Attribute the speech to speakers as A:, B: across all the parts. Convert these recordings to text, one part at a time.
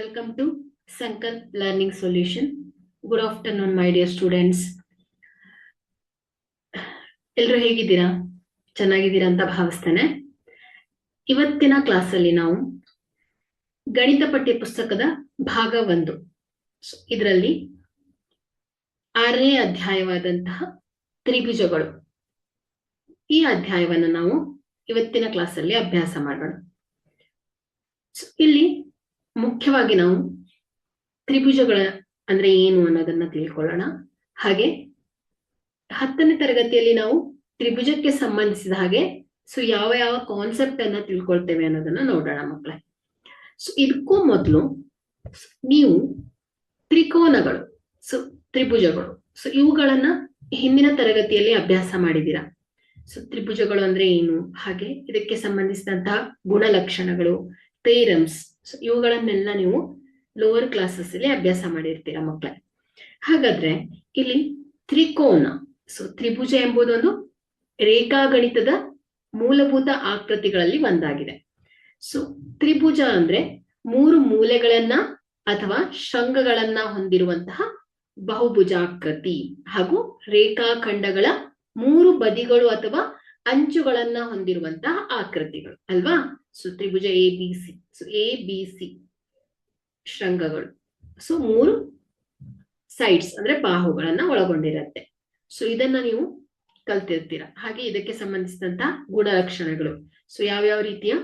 A: Welcome to Sankalp Learning Solution. Good afternoon, my dear students. ಎಲ್ರು ಹೇಗಿದ್ದೀರಾ? ಚೆನ್ನಾಗಿದ್ದೀರಾ ಅಂತ ಭಾವಿಸ್ತೇನೆ. ಇವತ್ತಿನ ಕ್ಲಾಸಲ್ಲಿ ನಾವು ಗಣಿತ ಪಠ್ಯ ಪುಸ್ತಕದ ಭಾಗ ಒಂದು. ಇದರಲ್ಲಿ ಆರನೇ ಅಧ್ಯಾಯವಾದಂತಹ ತ್ರಿಭುಜಗಳು. ಈ ಅಧ್ಯಾಯವನ್ನು ನಾವು ಇವತ್ತಿನ ಕ್ಲಾಸಲ್ಲಿ ಅಭ್ಯಾಸ ಮಾಡೋಣ. ಇಲ್ಲಿ ಮುಖ್ಯವಾಗಿ ನಾವು ತ್ರಿಭುಜಗಳ ಅಂದ್ರೆ ಏನು ಅನ್ನೋದನ್ನ ತಿಳ್ಕೊಳ್ಳೋಣ. ಹಾಗೆ ಹತ್ತನೇ ತರಗತಿಯಲ್ಲಿ ನಾವು ತ್ರಿಭುಜಕ್ಕೆ ಸಂಬಂಧಿಸಿದ ಹಾಗೆ ಸೊ ಯಾವ ಯಾವ ಕಾನ್ಸೆಪ್ಟ್ ಅನ್ನ ತಿಳ್ಕೊಳ್ತೇವೆ ಅನ್ನೋದನ್ನ ನೋಡೋಣ ಮಕ್ಕಳೇ ಸೊ ಇದಕ್ಕೂ ಮೊದಲು ನೀವು ತ್ರಿಕೋನಗಳು, ಸೊ ತ್ರಿಭುಜಗಳು, ಸೊ ಇವುಗಳನ್ನ ಹಿಂದಿನ ತರಗತಿಯಲ್ಲಿ ಅಭ್ಯಾಸ ಮಾಡಿದ್ದೀರಾ? ಸೊ ತ್ರಿಭುಜಗಳು ಅಂದ್ರೆ ಏನು? ಹಾಗೆ ಇದಕ್ಕೆ ಸಂಬಂಧಿಸಿದಂತಹ ಗುಣಲಕ್ಷಣಗಳು, ಥೇರಮ್ಸ್ ಇವುಗಳನ್ನೆಲ್ಲ ನೀವು ಲೋವರ್ ಕ್ಲಾಸಸ್ ಅಲ್ಲಿ ಅಭ್ಯಾಸ ಮಾಡಿರ್ತೀರಾ ಮಕ್ಕಳ ಹಾಗಾದ್ರೆ ಇಲ್ಲಿ ತ್ರಿಕೋನ ಸೊ ತ್ರಿಭುಜ ಎಂಬುದೊಂದು ರೇಖಾಗಣಿತದ ಮೂಲಭೂತ ಆಕೃತಿಗಳಲ್ಲಿ ಒಂದಾಗಿದೆ. ಸೊ ತ್ರಿಭುಜ ಅಂದ್ರೆ ಮೂರು ಮೂಲೆಗಳನ್ನ ಅಥವಾ ಶೃಂಗಗಳನ್ನ ಹೊಂದಿರುವಂತಹ ಬಹುಭುಜಾಕೃತಿ ಹಾಗೂ ರೇಖಾಖಂಡಗಳ ಮೂರು ಬದಿಗಳು ಅಥವಾ ಅಂಚುಗಳನ್ನ ಹೊಂದಿರುವಂತಹ ಆಕೃತಿಗಳು, ಅಲ್ವಾ? So Tribhuja A B C so A B C ಶೃಂಗಗಳು so ಮೂರು ಸೈಡ್ಸ್ ಅಂದ್ರೆ ಬಾಹುಗಳನ್ನ ಒಳಗೊಂಡಿರತ್ತೆ. ಸೊ ಇದನ್ನ ನೀವು ಕಲ್ತಿರ್ತೀರ. ಹಾಗೆ ಇದಕ್ಕೆ ಸಂಬಂಧಿಸಿದಂತ ಗುಣಲಕ್ಷಣಗಳು. ಸೊ ಯಾವ್ಯಾವ ರೀತಿಯ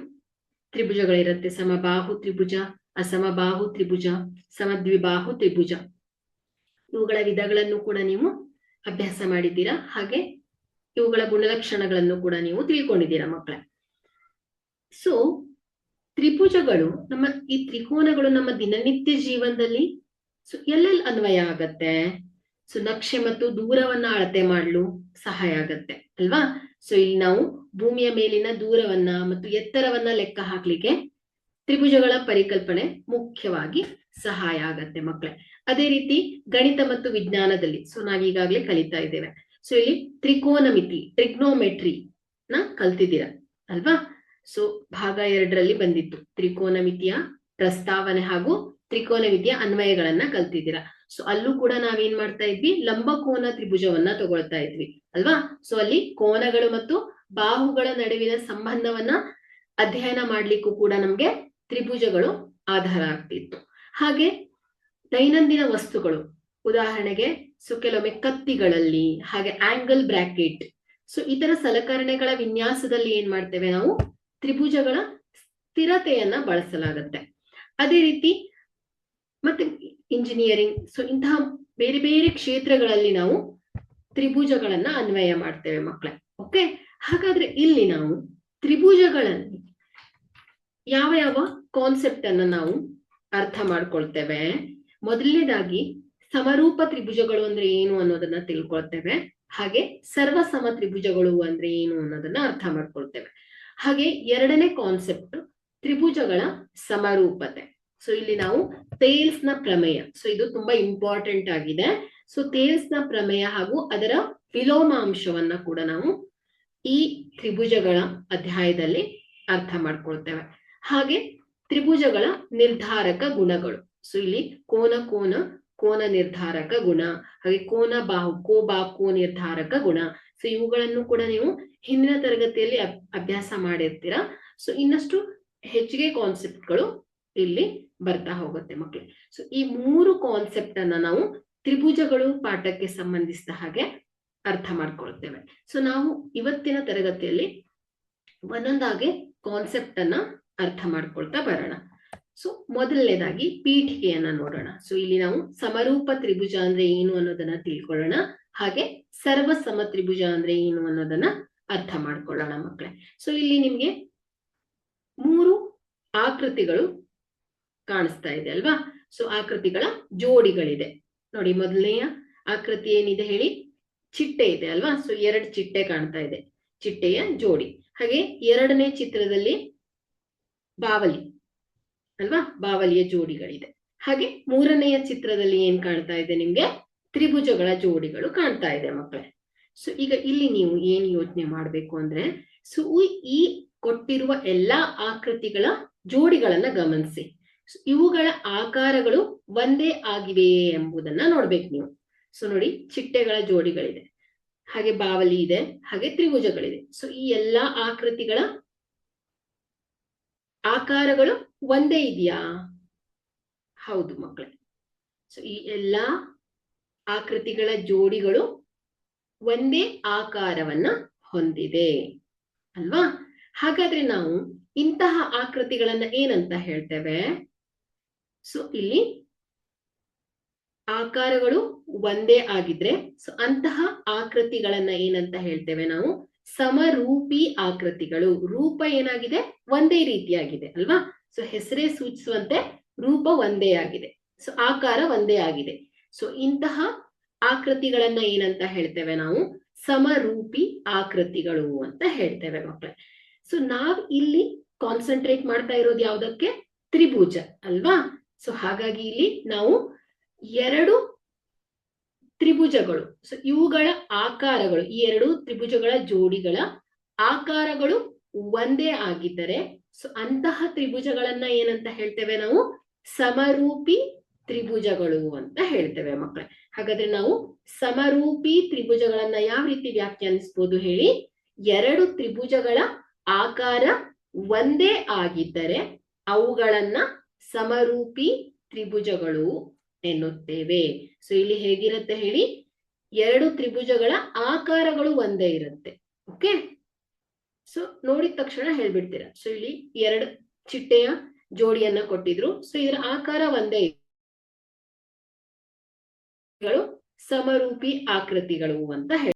A: ತ್ರಿಭುಜಗಳಿರುತ್ತೆ? ಸಮಬಾಹು ತ್ರಿಭುಜ, ಅಸಮಬಾಹು ತ್ರಿಭುಜ, ಸಮದ್ವಿಬಾಹು ತ್ರಿಭುಜ. ಇವುಗಳ ವಿಧಗಳನ್ನು ಕೂಡ ನೀವು ಅಭ್ಯಾಸ ಮಾಡಿದ್ದೀರಾ? ಹಾಗೆ ಇವುಗಳ ಗುಣಲಕ್ಷಣಗಳನ್ನು ಕೂಡ ನೀವು ತಿಳ್ಕೊಂಡಿದ್ದೀರಾ ಮಕ್ಕಳೇ? ಸೊ ತ್ರಿಭುಜಗಳು, ನಮ್ಮ ಈ ತ್ರಿಕೋನಗಳು ನಮ್ಮ ದಿನನಿತ್ಯ ಜೀವನದಲ್ಲಿ ಸೊ ಎಲ್ಲೆಲ್ಲಿ ಅನ್ವಯ ಆಗತ್ತೆ? ಸೊ ನಕ್ಷೆ ಮತ್ತು ದೂರವನ್ನ ಅಳತೆ ಮಾಡಲು ಸಹಾಯ ಆಗತ್ತೆ, ಅಲ್ವಾ? ಸೊ ಇಲ್ಲಿ ನಾವು ಭೂಮಿಯ ಮೇಲಿನ ದೂರವನ್ನ ಮತ್ತು ಎತ್ತರವನ್ನ ಲೆಕ್ಕ ಹಾಕ್ಲಿಕ್ಕೆ ತ್ರಿಭುಜಗಳ ಪರಿಕಲ್ಪನೆ ಮುಖ್ಯವಾಗಿ ಸಹಾಯ ಆಗತ್ತೆ ಮಕ್ಕಳೇ ಅದೇ ರೀತಿ ಗಣಿತ ಮತ್ತು ವಿಜ್ಞಾನದಲ್ಲಿ ಸೊ ನಾವೀಗಾಗ್ಲೇ ಕಲಿತಾ ಇದ್ದೇವೆ. ಸೊ ಇಲ್ಲಿ ತ್ರಿಕೋನಮಿತಿ, ಟ್ರಿಗ್ನೋಮೆಟ್ರಿ ನ ಕಲ್ತಿದ್ದೀರ, ಅಲ್ವಾ? ಸೊ ಭಾಗ ಎರಡರಲ್ಲಿ ಬಂದಿತ್ತು. ತ್ರಿಕೋನಮಿತಿಯ ಪ್ರಸ್ತಾವನೆ ಹಾಗೂ ತ್ರಿಕೋನಮಿತಿಯ ಅನ್ವಯಗಳನ್ನ ಕಲ್ತಿದ್ದೀರಾ. ಸೊ ಅಲ್ಲೂ ಕೂಡ ನಾವೇನ್ ಮಾಡ್ತಾ ಇದ್ವಿ? ಲಂಬಕೋನ ತ್ರಿಭುಜವನ್ನ ತಗೊಳ್ತಾ ಇದ್ವಿ. ಅಲ್ವಾ? ಸೊ ಅಲ್ಲಿ ಕೋನಗಳು ಮತ್ತು ಬಾಹುಗಳ ನಡುವಿನ ಸಂಬಂಧವನ್ನ ಅಧ್ಯಯನ ಮಾಡ್ಲಿಕ್ಕೂ ಕೂಡ ನಮ್ಗೆ ತ್ರಿಭುಜಗಳು ಆಧಾರ ಆಗ್ತಿತ್ತು. ಹಾಗೆ ದೈನಂದಿನ ವಸ್ತುಗಳು. ಉದಾಹರಣೆಗೆ ಸೊ ಕೆಲವೊಮ್ಮೆ ಕತ್ತಿಗಳಲ್ಲಿ, ಹಾಗೆ ಆಂಗಲ್ ಬ್ರಾಕೆಟ್ ಸೊ ಇತರ ಸಲಕರಣೆಗಳ ವಿನ್ಯಾಸದಲ್ಲಿ ಏನ್ ಮಾಡ್ತೇವೆ ನಾವು? ತ್ರಿಭುಜಗಳ ಸ್ಥಿರತೆಯನ್ನ ಬಳಸಲಾಗತ್ತೆ. ಅದೇ ರೀತಿ ಮತ್ತೆ ಇಂಜಿನಿಯರಿಂಗ್ ಸೊ ಇಂತಹ ಬೇರೆ ಬೇರೆ ಕ್ಷೇತ್ರಗಳಲ್ಲಿ ನಾವು ತ್ರಿಭುಜಗಳನ್ನ ಅನ್ವಯ ಮಾಡ್ತೇವೆ ಮಕ್ಕಳೇ ಓಕೆ ಹಾಗಾದ್ರೆ ಇಲ್ಲಿ ನಾವು ತ್ರಿಭುಜಗಳಲ್ಲಿ ಯಾವ ಯಾವ ಕಾನ್ಸೆಪ್ಟ್ ಅನ್ನ ನಾವು ಅರ್ಥ ಮಾಡ್ಕೊಳ್ತೇವೆ? ಮೊದಲನೇದಾಗಿ ಸಮರೂಪ ತ್ರಿಭುಜಗಳು ಅಂದ್ರೆ ಏನು ಅನ್ನೋದನ್ನ ತಿಳ್ಕೊಳ್ತೇವೆ. ಹಾಗೆ ಸರ್ವಸಮ ತ್ರಿಭುಜಗಳು ಅಂದ್ರೆ ಏನು ಅನ್ನೋದನ್ನ ಅರ್ಥ ಮಾಡ್ಕೊಳ್ತೇವೆ. ಹಾಗೆ ಎರಡನೇ ಕಾನ್ಸೆಪ್ಟ್ ತ್ರಿಭುಜಗಳ ಸಮರೂಪತೆ. ಸೊ ಇಲ್ಲಿ ನಾವು ತೇಲ್ಸ್ನ ಪ್ರಮೇಯ ಸೊ ಇದು ತುಂಬಾ ಇಂಪಾರ್ಟೆಂಟ್ ಆಗಿದೆ. ಸೊ ತೇಲ್ಸ್ನ ಪ್ರಮೇಯ ಹಾಗೂ ಅದರ ವಿಲೋಮಾಂಶವನ್ನ ಕೂಡ ನಾವು ಈ ತ್ರಿಭುಜಗಳ ಅಧ್ಯಾಯದಲ್ಲಿ ಅರ್ಥ ಮಾಡ್ಕೊಳ್ತೇವೆ. ಹಾಗೆ ತ್ರಿಭುಜಗಳ ನಿರ್ಧಾರಕ ಗುಣಗಳು. ಸೊ ಇಲ್ಲಿ ಕೋನ ಕೋನ ಕೋನ ನಿರ್ಧಾರಕ ಗುಣ, ಹಾಗೆ ಕೋನ ಬಾಹು ಕೋ ನಿರ್ಧಾರಕ ಗುಣ ಸೊ ಇವುಗಳನ್ನು ಕೂಡ ನೀವು ಹಿಂದಿನ ತರಗತಿಯಲ್ಲಿ ಅಭ್ಯಾಸ ಮಾಡಿರ್ತೀರಾ? ಸೊ ಇನ್ನಷ್ಟು ಹೆಚ್ಚಿಗೆ ಕಾನ್ಸೆಪ್ಟ್ಗಳು ಇಲ್ಲಿ ಬರ್ತಾ ಹೋಗುತ್ತೆ ಮಕ್ಕಳು ಸೊ ಈ ಮೂರು ಕಾನ್ಸೆಪ್ಟ್ ಅನ್ನ ನಾವು ತ್ರಿಭುಜಗಳು ಪಾಠಕ್ಕೆ ಸಂಬಂಧಿಸಿದ ಹಾಗೆ ಅರ್ಥ ಮಾಡ್ಕೊಳ್ತೇವೆ. ಸೊ ನಾವು ಇವತ್ತಿನ ತರಗತಿಯಲ್ಲಿ ಒಂದೊಂದಾಗಿ ಕಾನ್ಸೆಪ್ಟ್ ಅನ್ನ ಅರ್ಥ ಮಾಡ್ಕೊಳ್ತಾ ಬರೋಣ. ಸೊ ಮೊದಲನೇದಾಗಿ ಪೀಠಿಕೆಯನ್ನ ನೋಡೋಣ. ಸೊ ಇಲ್ಲಿ ನಾವು ಸಮರೂಪ ತ್ರಿಭುಜ ಅಂದ್ರೆ ಏನು ಅನ್ನೋದನ್ನ ತಿಳ್ಕೊಳ್ಳೋಣ. ಹಾಗೆ ಸರ್ವ ಸಮ ತ್ರಿಭುಜ ಅಂದ್ರೆ ಏನು ಅನ್ನೋದನ್ನ ಅರ್ಥ ಮಾಡ್ಕೊಳ್ಳೋಣ ಮಕ್ಕಳೇ ಸೊ ಇಲ್ಲಿ ನಿಮ್ಗೆ ಮೂರು ಆಕೃತಿಗಳು ಕಾಣಿಸ್ತಾ ಇದೆ ಅಲ್ವಾ? ಸೊ ಆಕೃತಿಗಳ ಜೋಡಿಗಳಿದೆ. ನೋಡಿ, ಮೊದಲನೆಯ ಆಕೃತಿ ಏನಿದೆ ಹೇಳಿ? ಚಿಟ್ಟೆ ಇದೆ ಅಲ್ವಾ? ಸೊ ಎರಡು ಚಿಟ್ಟೆ ಕಾಣ್ತಾ ಇದೆ. ಚಿಟ್ಟೆಯ ಜೋಡಿ. ಹಾಗೆ ಎರಡನೇ ಚಿತ್ರದಲ್ಲಿ ಬಾವಲಿ. ಅಲ್ವಾ? ಬಾವಲಿಯ ಜೋಡಿಗಳಿದೆ. ಹಾಗೆ ಮೂರನೆಯ ಚಿತ್ರದಲ್ಲಿ ಏನ್ ಕಾಣ್ತಾ ಇದೆ ನಿಮ್ಗೆ? ತ್ರಿಭುಜಗಳ ಜೋಡಿಗಳು ಕಾಣ್ತಾ ಇದೆ ಮಕ್ಕಳೇ. ಸೊ ಈಗ ಇಲ್ಲಿ ನೀವು ಏನ್ ಯೋಚನೆ ಮಾಡ್ಬೇಕು ಅಂದ್ರೆ ಸೊ ಈ ಕೊಟ್ಟಿರುವ ಎಲ್ಲಾ ಆಕೃತಿಗಳ ಜೋಡಿಗಳನ್ನ ಗಮನಿಸಿ. ಇವುಗಳ ಆಕಾರಗಳು ಒಂದೇ ಆಗಿವೆ ಎಂಬುದನ್ನ ನೋಡ್ಬೇಕು ನೀವು. ಸೊ ನೋಡಿ, ಚಿಟ್ಟೆಗಳ ಜೋಡಿಗಳಿದೆ. ಹಾಗೆ ಬಾವಲಿ ಇದೆ, ಹಾಗೆ ತ್ರಿಭುಜಗಳಿದೆ. ಸೊ ಈ ಎಲ್ಲಾ ಆಕೃತಿಗಳ ಆಕಾರಗಳು ಒಂದೇ ಇದೆಯಾ? ಹೌದು ಮಕ್ಕಳೇ. ಸೊ ಈ ಎಲ್ಲಾ ಆಕೃತಿಗಳ ಜೋಡಿಗಳು ಒಂದೇ ಆಕಾರವನ್ನ ಹೊಂದಿದೆ. ಅಲ್ವಾ? ಹಾಗಾದ್ರೆ ನಾವು ಇಂತಹ ಆಕೃತಿಗಳನ್ನ ಏನಂತ ಹೇಳ್ತೇವೆ? ಸೊ ಇಲ್ಲಿ ಆಕಾರಗಳು ಒಂದೇ ಆಗಿದ್ರೆ ಸೊ ಅಂತಹ ಆಕೃತಿಗಳನ್ನ ಏನಂತ ಹೇಳ್ತೇವೆ ನಾವು? ಸಮರೂಪಿ ಆಕೃತಿಗಳು. ರೂಪ ಏನಾಗಿದೆ? ಒಂದೇ ರೀತಿಯಾಗಿದೆ, ಅಲ್ವಾ? ಸೊ ಹೆಸರೇ ಸೂಚಿಸುವಂತೆ ರೂಪ ಒಂದೇ ಆಗಿದೆ. ಸೊ ಆಕಾರ ಒಂದೇ ಆಗಿದೆ. ಸೊ ಇಂತಹ ಆಕೃತಿಗಳನ್ನ ಏನಂತ ಹೇಳ್ತೇವೆ ನಾವು? ಸಮರೂಪಿ ಆಕೃತಿಗಳು ಅಂತ ಹೇಳ್ತೇವೆ ಮಕ್ಕಳೇ ಸೊ ನಾವ್ ಇಲ್ಲಿ ಕಾನ್ಸಂಟ್ರೇಟ್ ಮಾಡ್ತಾ ಇರೋದು ಯಾವ್ದಕ್ಕೆ? ತ್ರಿಭುಜ, ಅಲ್ವಾ? ಸೊ ಹಾಗಾಗಿ ಇಲ್ಲಿ ನಾವು ಎರಡು ತ್ರಿಭುಜಗಳು. ಸೊ ಇವುಗಳ ಆಕಾರಗಳು, ಈ ಎರಡು ತ್ರಿಭುಜಗಳ ಜೋಡಿಗಳ ಆಕಾರಗಳು ಒಂದೇ ಆಗಿದ್ದರೆ ಸೊ ಅಂತಹ ತ್ರಿಭುಜಗಳನ್ನ ಏನಂತ ಹೇಳ್ತೇವೆ ನಾವು? ಸಮರೂಪಿ ತ್ರಿಭುಜಗಳು ಅಂತ ಹೇಳ್ತೇವೆ ಮಕ್ಕಳೇ. ಹಾಗಾದ್ರೆ ನಾವು ಸಮರೂಪಿ ತ್ರಿಭುಜಗಳನ್ನ ಯಾವ ರೀತಿ ವ್ಯಾಖ್ಯಾನಿಸ್ಬೋದು ಹೇಳಿ? ಎರಡು ತ್ರಿಭುಜಗಳ ಆಕಾರ ಒಂದೇ ಆಗಿದ್ದರೆ, ಅವುಗಳನ್ನ ಸಮರೂಪಿ ತ್ರಿಭುಜಗಳು ಎನ್ನುತ್ತೇವೆ. ಸೊ ಇಲ್ಲಿ ಹೇಗಿರುತ್ತೆ ಹೇಳಿ, ಎರಡು ತ್ರಿಭುಜಗಳ ಆಕಾರಗಳು ಒಂದೇ ಇರುತ್ತೆ. ಓಕೆ ಸೊ ನೋಡಿದ ತಕ್ಷಣ ಹೇಳ್ಬಿಡ್ತೀರಾ. ಸೊ ಇಲ್ಲಿ ಎರಡು ಚಿಟ್ಟೆಯ ಜೋಡಿಯನ್ನ ಕೊಟ್ಟಿದ್ರು. ಸೊ ಇದರ ಆಕಾರ ಒಂದೇ ಸಮರೂಪಿ ಆಕೃತಿಗಳು ಅಂತ ಹೇಳಿ